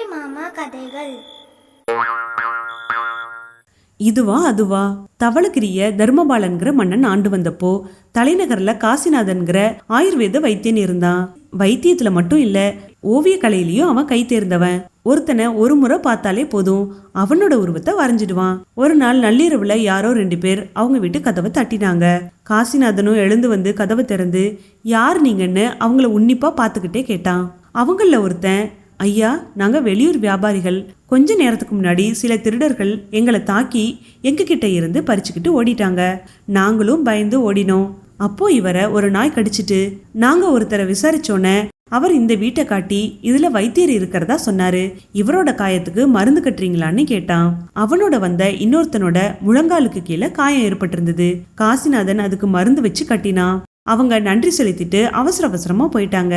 அம்புலி மாமா கதைகள். இதுவா அதுவா? தவளகிரிய தர்மபாலன்கிற மன்னன் ஆண்டு வந்தப்போ தலைநகர்ல காசிநாதன்கிற ஆயுர்வேத வைத்தியன் இருந்தான். வைத்தியத்துல மட்டும் இல்ல ஓவிய கலையிலயும் அவன் கை தேர்ந்தவன். ஒருத்தனை ஒரு முறை பார்த்தாலே போதும் அவனோட உருவத்தை வரைஞ்சிடுவான். ஒரு நாள் நள்ளிரவுல யாரோ ரெண்டு பேர் அவங்க வீட்டு கதவை தட்டினாங்க. காசிநாதனும் எழுந்து வந்து கதவை திறந்து யார் நீங்கன்னு அவங்கள உன்னிப்பா பார்த்துக்கிட்டே கேட்டான். அவங்கள ஒருத்தன் ஐயா நாங்க வெளியூர் வியாபாரிகள். கொஞ்ச நேரத்துக்கு முன்னாடி சில திருடர்கள் எங்களை தாக்கி எங்க கிட்ட இருந்து பறிச்சுக்கிட்டு ஓடிட்டாங்க. நாங்களும் பயந்து ஓடினோம். அப்போ இவரை ஒரு நாய் கடிச்சிட்டு நாங்க ஒருத்தரை விசாரிச்சோன்னே அவர் இந்த வீட்டை காட்டி இதுல வைத்தியர் இருக்கிறதா சொன்னாரு. இவரோட காயத்துக்கு மருந்து கட்டுறீங்களான்னு கேட்டான். அவனோட வந்த இன்னொருத்தனோட முழங்காலுக்கு கீழே காயம் ஏற்பட்டிருந்தது. காசிநாதன் அதுக்கு மருந்து வச்சு கட்டினான். அவங்க நன்றி செலுத்திட்டு அவசர அவசரமா போயிட்டாங்க.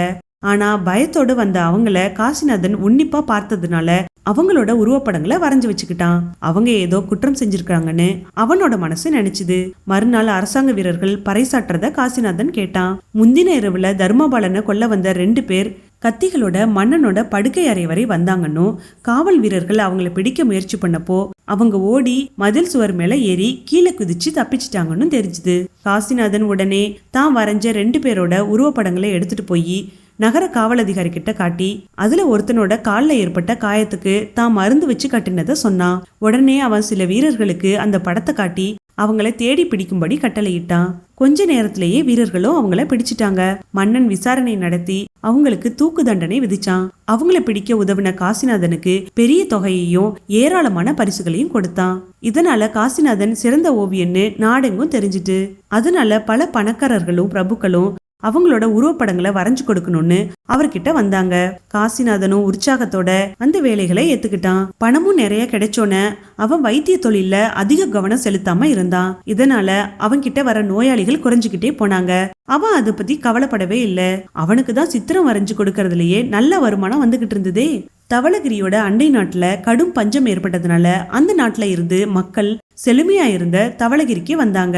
ஆனா பயத்தோடு வந்த அவங்கள காசிநாதன் உன்னிப்பா பார்த்ததுனால அவங்களோட உருவப்படங்களை வரைஞ்சு வச்சுக்கிட்டான். அவங்க ஏதோ குற்றம் செஞ்சிருக்காங்கன்னு அவனோட மனசு நினைச்சுது. மறுநாள் அரசாங்க வீரர்கள் பறைசாற்றத காசிநாதன் கேட்டான். முந்தின இரவுல தர்மபாலனை கொல்ல வந்த ரெண்டு பேர் கத்திகளோட மன்னனோட படுக்கை அறை வரை வந்தாங்கன்னு காவல் வீரர்கள் அவங்கள பிடிக்க முயற்சி பண்ணப்போ அவங்க ஓடி மதில் சுவர் மேல ஏறி கீழே குதிச்சு தப்பிச்சிட்டாங்கன்னு தெரிஞ்சுது. காசிநாதன் உடனே தான் வரைஞ்ச ரெண்டு பேரோட உருவப்படங்களை எடுத்துட்டு போய் நகர காவல் அதிகாரி கிட்ட காட்டி அதுல ஒருத்தனோட கால்ல ஏற்பட்ட காயத்துக்கு தான் மருந்து வச்சு கட்டினதை சொன்னான் உடனே அவன் சில வீரர்களுக்கு அந்த படத்தை காட்டி அவங்கள தேடி பிடிக்கும்படி கட்டளையிட்டான். கொஞ்ச நேரத்திலேயே வீரர்களும் அவங்கள பிடிச்சிட்டாங்க. மன்னன் விசாரணை நடத்தி அவங்களுக்கு தூக்கு தண்டனை விதிச்சான். அவங்கள பிடிக்க உதவின காசிநாதனுக்கு பெரிய தொகையையும் ஏராளமான பரிசுகளையும் கொடுத்தான். இதனால காசிநாதன் சிறந்த ஓவியன்னு நாடெங்கும் தெரிஞ்சிட்டு அதனால பல பணக்காரர்களும் பிரபுக்களும் அவங்களோட உருவப்படங்களை வரைஞ்சு கொடுக்கணும்னு அவர்கிட்ட வந்தாங்க. காசிநாதனும் உற்சாகத்தோட அந்த வேலைகளை ஏத்துக்கிட்டான். பணமும் நிறைய கிடைச்சோன அவன் வைத்திய தொழில்ல அதிக கவனம் செலுத்தாம இருந்தான். இதனால அவன்கிட்ட வர நோயாளிகள் குறைஞ்சுக்கிட்டே போனாங்க. அவன் அதை பத்தி கவலைப்படவே இல்லை. அவனுக்கு தான் சித்திரம் வரைஞ்சு கொடுக்கறதுலயே நல்ல வருமானம் வந்துகிட்டு இருந்ததே. தவளகிரியோட அண்டை நாட்டுல கடும் பஞ்சம் ஏற்பட்டதுனால அந்த நாட்டுல இருந்து மக்கள் செழுமையா இருந்த தவளகிரிக்கு வந்தாங்க.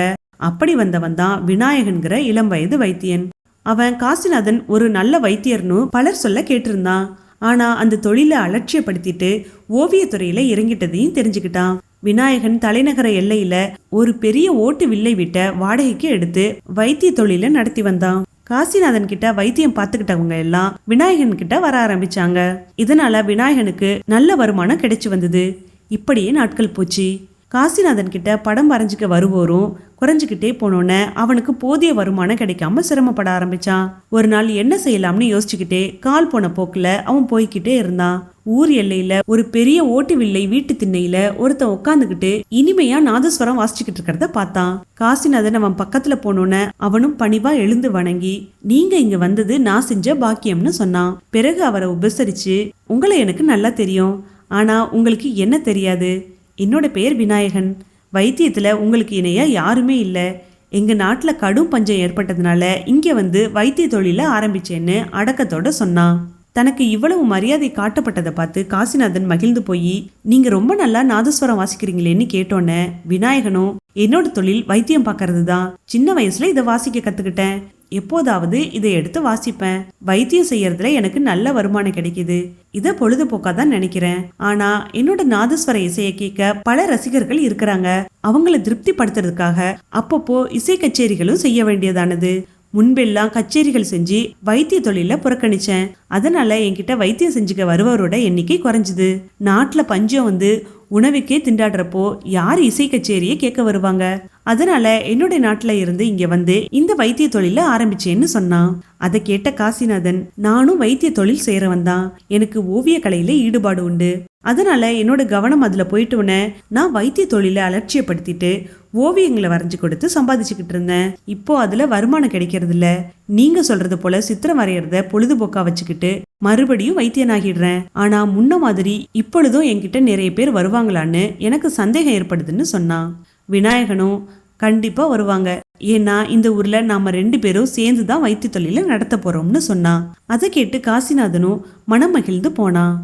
அப்படி வந்தவன் தான் விநாயகன்கிற இளம் வயது வைத்தியன். அவன் காசிநாதன் ஒரு நல்ல வைத்தியர்னு பலர் சொல்ல கேட்டிருந்தான். ஆனா அந்த தொழிலை அலட்சியப்படுத்திட்டு ஓவியத்துறையில இறங்கிட்டதையும் தெரிஞ்சுக்கிட்டான். விநாயகன் தலைநகர எல்லையில ஒரு பெரிய ஓட்டு வில்லை விட்ட வாடகைக்கு எடுத்து வைத்திய தொழிலை நடத்தி வந்தான். காசிநாதன் கிட்ட வைத்தியம் பார்த்துக்கிட்டவங்க எல்லாம் விநாயகன் கிட்ட வர ஆரம்பிச்சாங்க. இதனால விநாயகனுக்கு நல்ல வருமானம் கிடைச்சு வந்தது. இப்படியே நாட்கள் போச்சு. காசிநாதன் கிட்ட படம் வரைஞ்சிக்க வருவோரும் குறைஞ்சிக்கிட்டே போனோன்னே அவனுக்கு போதிய வருமானம் கிடைக்காம சிரமப்பட ஆரம்பிச்சான். ஒரு நாள் என்ன செய்யலாம்னு யோசிச்சுக்கிட்டே கால் போன போக்குல அவன் போய்கிட்டே இருந்தான். ஊர் எல்லையில ஒரு பெரிய ஓட்டு வில்லை வீட்டு திண்ணையில ஒருத்தன் உட்காந்துக்கிட்டு இனிமையா நாதஸ்வரம் வாசிச்சுக்கிட்டு இருக்கிறத பார்த்தான். காசிநாதன் அவன் பக்கத்துல போனோன்னே அவனும் பணிவா எழுந்து வணங்கி நீங்க இங்க வந்தது நான் செஞ்ச பாக்கியம்னு சொன்னான். பிறகு அவரை உபசரிச்சு உங்களை எனக்கு நல்லா தெரியும். ஆனா உங்களுக்கு என்ன தெரியாது? என்னோட பேர் விநாயகன். வைத்தியத்தில் உங்களுக்கு இணையாக யாருமே இல்லை. எங்கள் நாட்டில் கடும் பஞ்சம் ஏற்பட்டதுனால இங்கே வந்து வைத்திய தொழிலை ஆரம்பிச்சேன்னு அடக்கத்தோட சொன்னான். தனக்கு இவ்வளவு மரியாதை காட்டப்பட்டதை பார்த்து காசிநாதன் மகிழ்ந்து போய் நீங்கள் ரொம்ப நல்லா நாதஸ்வரம் வாசிக்கிறீங்களேன்னு கேட்டோன்னே விநாயகனும் என்னோட தொழில் வைத்தியம் பார்க்கறது தான் சின்ன வயசுல இதை வாசிக்க கற்றுக்கிட்டேன் எப்போதாவது இதை எடுத்து வாசிப்பேன். வைத்தியம் செய்யறதுல எனக்கு நல்ல வருமானம் கிடைக்குது. இத பொழுதுபோக்கா தான் நினைக்கிறேன். ஆனா என்னோட நாதஸ்வர இசையை கேட்க பல ரசிகர்கள் இருக்கிறாங்க. அவங்கள திருப்திப்படுத்துறதுக்காக அப்பப்போ இசை கச்சேரிகளும் செய்ய வேண்டியதானது. முன்பெல்லாம் கச்சேரிகள் செஞ்சு வைத்திய தொழில புறக்கணிச்சேன். அதனால என்கிட்ட வைத்தியம் செஞ்சுக்க வருவரோட எண்ணிக்கை குறைஞ்சுது. நாட்டுல பஞ்சம் வந்து உணவுக்கே திண்டாடுறப்போ யார் இசை கச்சேரியை கேட்க வருவாங்க? அதனால என்னுடைய நாட்டுல இருந்து இங்க வந்து இந்த வைத்திய தொழில ஆரம்பிச்சேன்னு சொன்னான். அதை கேட்ட காசிநாதன் நானும் வைத்திய தொழில் செய்யறவன் தான். எனக்கு ஓவிய கலையில ஈடுபாடு உண்டு. அதனால என்னோட கவனம் அதுல போயிட்டு நான் வைத்திய தொழிலை அலட்சியப்படுத்திட்டு ஓவியங்களை வரைஞ்சு கொடுத்து சம்பாதிச்சுக்கிட்டு இருந்தேன். இப்போ அதுல வருமானம் கிடைக்கிறது இல்ல நீங்க சொல்றது போல சித்திரம் வரையறத பொழுதுபோக்கா வச்சுக்கிட்டு மறுபடியும் வைத்தியனாகிடுறேன். ஆனா முன்ன மாதிரி இப்பொழுதும் என்கிட்ட நிறைய பேர் வருவாங்களான்னு எனக்கு சந்தேகம் ஏற்படுதுன்னு சொன்னான் விநாயகனும் கண்டிப்பா வருவாங்க. ஏன்னா இந்த ஊர்ல நாம ரெண்டு பேரும் சேர்ந்து தான் வைத்திய தொழில நடத்த போறோம்னு சொன்னான் அதை கேட்டு காசிநாதனும் மனம் மகிழ்ந்து போனான்